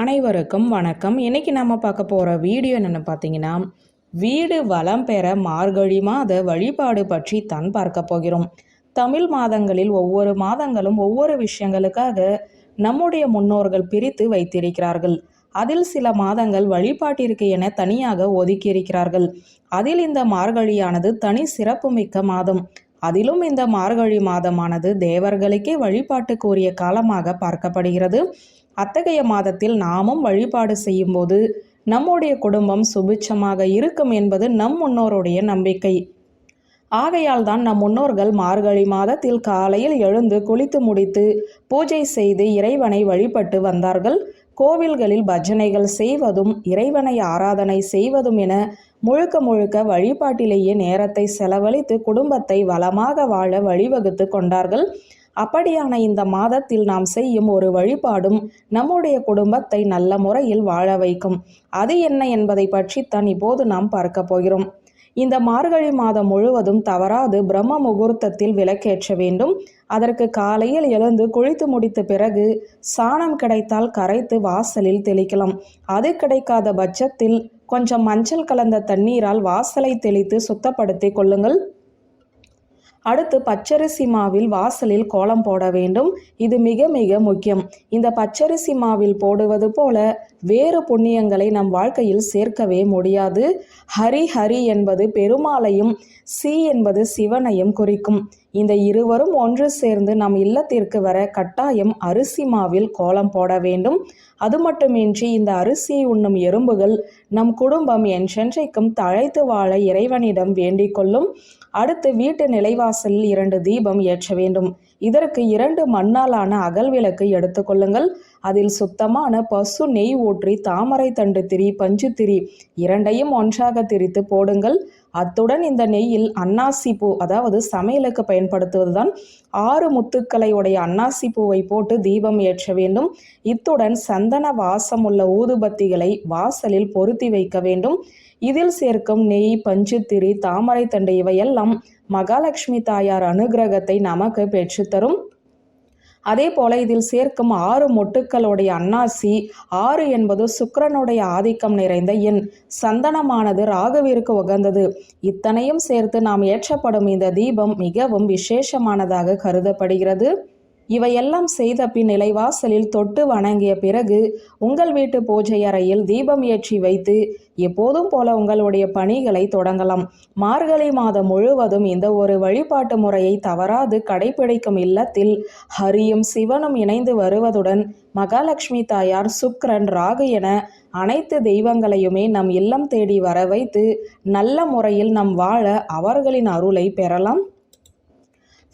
அனைவருக்கும் வணக்கம். இன்னைக்கு நம்ம பார்க்க போகிற வீடியோ என்னென்னு பார்த்தீங்கன்னா வீடு வளம் பெற மார்கழி மாத வழிபாடு பற்றி தான் பார்க்க போகிறோம். தமிழ் மாதங்களில் ஒவ்வொரு மாதங்களும் ஒவ்வொரு விஷயங்களுக்காக நம்முடைய முன்னோர்கள் பிரித்து வைத்திருக்கிறார்கள். அதில் சில மாதங்கள் வழிபாட்டிற்கு என தனியாக ஒதுக்கியிருக்கிறார்கள். அதில் இந்த மார்கழியானது தனி சிறப்புமிக்க மாதம். அதிலும் இந்த மார்கழி மாதமானது தேவர்களுக்கே வழிபாட்டுக்குரிய காலமாக பார்க்கப்படுகிறது. அத்தகைய மாதத்தில் நாமும் வழிபாடு செய்யும்போது நம்முடைய குடும்பம் சுபிட்சமாக இருக்கும் என்பது நம் முன்னோருடைய நம்பிக்கை. ஆகையால் தான் நம் முன்னோர்கள் மார்கழி மாதத்தில் காலையில் எழுந்து குளித்து முடித்து பூஜை செய்து இறைவனை வழிபட்டு வந்தார்கள். கோவில்களில் பஜனைகள் செய்வதும் இறைவனை ஆராதனை செய்வதும் என முழுக்க முழுக்க வழிபாட்டிலேயே நேரத்தை செலவழித்து குடும்பத்தை வளமாக வாழ வழிவகுத்து கொண்டார்கள். அப்படியான இந்த மாதத்தில் நாம் செய்யும் ஒரு வழிபாடும் நம்முடைய குடும்பத்தை நல்ல முறையில் வாழ வைக்கும். அது என்ன என்பதை பற்றித்தான் இப்போது நாம் பார்க்க போகிறோம். இந்த மார்கழி மாதம் முழுவதும் தவறாது பிரம்ம முகூர்த்தத்தில் விளக்கேற்ற வேண்டும். அதற்கு காலையில் எழுந்து குளித்து முடித்த பிறகு சாணம் கிடைத்தால் கரைத்து வாசலில் தெளிக்கலாம். அது கிடைக்காத பட்சத்தில் கொஞ்சம் மஞ்சள் கலந்த தண்ணீரால் வாசலை தெளித்து சுத்தப்படுத்திக் கொள்ளுங்கள். அடுத்து பச்சரிசி மாவில் வாசலில் கோலம் போட வேண்டும். இது மிக மிக முக்கியம். இந்த பச்சரிசி மாவில் போடுவது போல வேறு புண்ணியங்களை நம் வாழ்க்கையில் சேர்க்கவே முடியாது. ஹரி ஹரி என்பது பெருமாளையும் சி என்பது சிவனையும் குறிக்கும். இந்த இருவரும் ஒன்று சேர்ந்து நம் இல்லத்திற்கு வர கட்டாயம் அரிசி மாவில் கோலம் போட வேண்டும். அது மட்டுமின்றி இந்த அரிசியை உண்ணும் எறும்புகள் நம் குடும்பம் என் சென்றைக்கும் தழைத்து வாழ இறைவனிடம் வேண்டிக் கொள்ளும். அடுத்து வீட்டு நிலைவாசலில் இரண்டு தீபம் ஏற்ற வேண்டும். இதற்கு இரண்டு மண்ணாலான அகல் விளக்கு எடுத்துக்கொள்ளுங்கள் அதில் சுத்தமான பசு நெய் ஊற்றி தாமரை தண்டு திரி பஞ்சு திரி இரண்டையும் ஒன்றாக திரித்து போடுங்கள். அத்துடன் இந்த நெய்யில் அன்னாசி பூ அதாவது சமையலுக்கு பயன்படுத்துவதுதான் ஆறு முத்துக்களை உடைய அன்னாசி பூவை போட்டு தீபம் ஏற்ற வேண்டும். இத்துடன் சந்தன வாசம் உள்ள ஊதுபத்திகளை வாசலில் பொருத்தி வைக்க வேண்டும். இதில் சேர்க்கும் நெய் பஞ்சுத்திரி தாமரை தண்டு இவையெல்லாம் மகாலட்சுமி தாயார் அனுகிரகத்தை நமக்கு பெற்றுத்தரும். அதே போல இதில் சேர்க்கும் ஆறு மொட்டுக்களுடைய அன்னாசி ஆறு என்பது சுக்கரனுடைய ஆதிக்கம் நிறைந்த எண். சந்தனமானது ராகவிற்கு உகந்தது. இத்தனையும் சேர்த்து நாம் ஏற்றப்படும் இந்த தீபம் மிகவும் விசேஷமானதாக கருதப்படுகிறது. இவையெல்லாம் செய்த பின் நிலைவாசலில் தொட்டு வணங்கிய பிறகு உங்கள் வீட்டு பூஜை அறையில் தீபம் ஏற்றி வைத்து எப்போதும் போல உங்களுடைய பணிகளை தொடங்கலாம். மார்கழி மாதம் முழுவதும் இந்த ஒரு வழிபாட்டு முறையை தவறாது கடைபிடிக்கும் இல்லத்தில் ஹரியும் சிவனும் இணைந்து வருவதுடன் மகாலட்சுமி தாயார் சுக்ரன் ராகு என அனைத்து தெய்வங்களையுமே நம் இல்லம் தேடி வர வைத்து நல்ல முறையில் நம் வாழ அவர்களின் அருளை பெறலாம்.